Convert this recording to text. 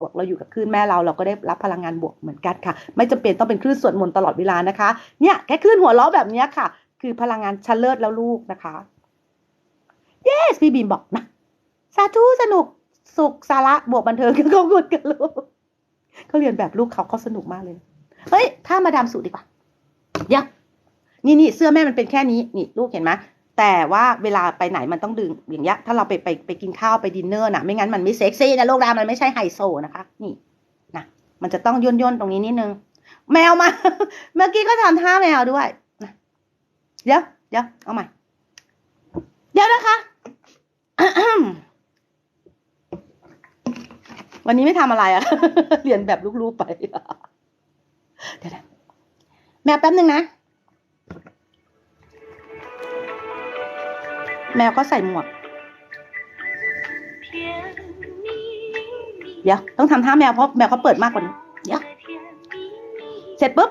บวกเราอยู่กับคลื่นแม่เราเราก็ได้รับพลังงานบวกเหมือนกันค่ะ ไม่จำเป็นต้องเป็นคลื่นสวดมนต์ตลอดเวลานะคะเนี่ยแค่คลื่นหัวเราะแบบนี้ค่ะ คือพลังงานชั้นเลิศแล้วลูกนะคะ yes พี่บีมบอกนะสาธุสนุกสุขสาระบวกบันเทิงก็คุดกันลูกเขาเรียนแบบลูกเขาเขาสนุกมากเลยเฮ้ยถ้ามาดามสูดีกว่าเดี๋ยวนี่นี่เสื้อแม่มันเป็นแค่นี้นี่ลูกเห็นไหม แต่ว่าเวลาไปไหนมันต้องดึงอย่างเงี้ยถ้าเราไปไปไปกินข้าวไปดินเนอร์น่ะไม่งั้นมันไม่เซ็กซี่นะโลกดามันไม่ใช่ไฮโซนะคะนี่นะมันจะต้องย่นย่นตรงนี้นิดนึง แมวมา เมื่อกี้ก็ทำท่าแมวด้วยนะเดี๋ยวเดี๋ยวเอาใหม่ เดี๋ยวนะคะ วันนี้ไม่ทำอะไรอะเรียนแบบลูกๆไปเดี๋ยวนะแมวแป๊บนึงนะ แมวก็ใส่หมวก เดี๋ยว ต้องทำท่าแมวเพราะแมวเขาเปิดมากกว่านี้ เดี๋ยว เสร็จปุ๊บ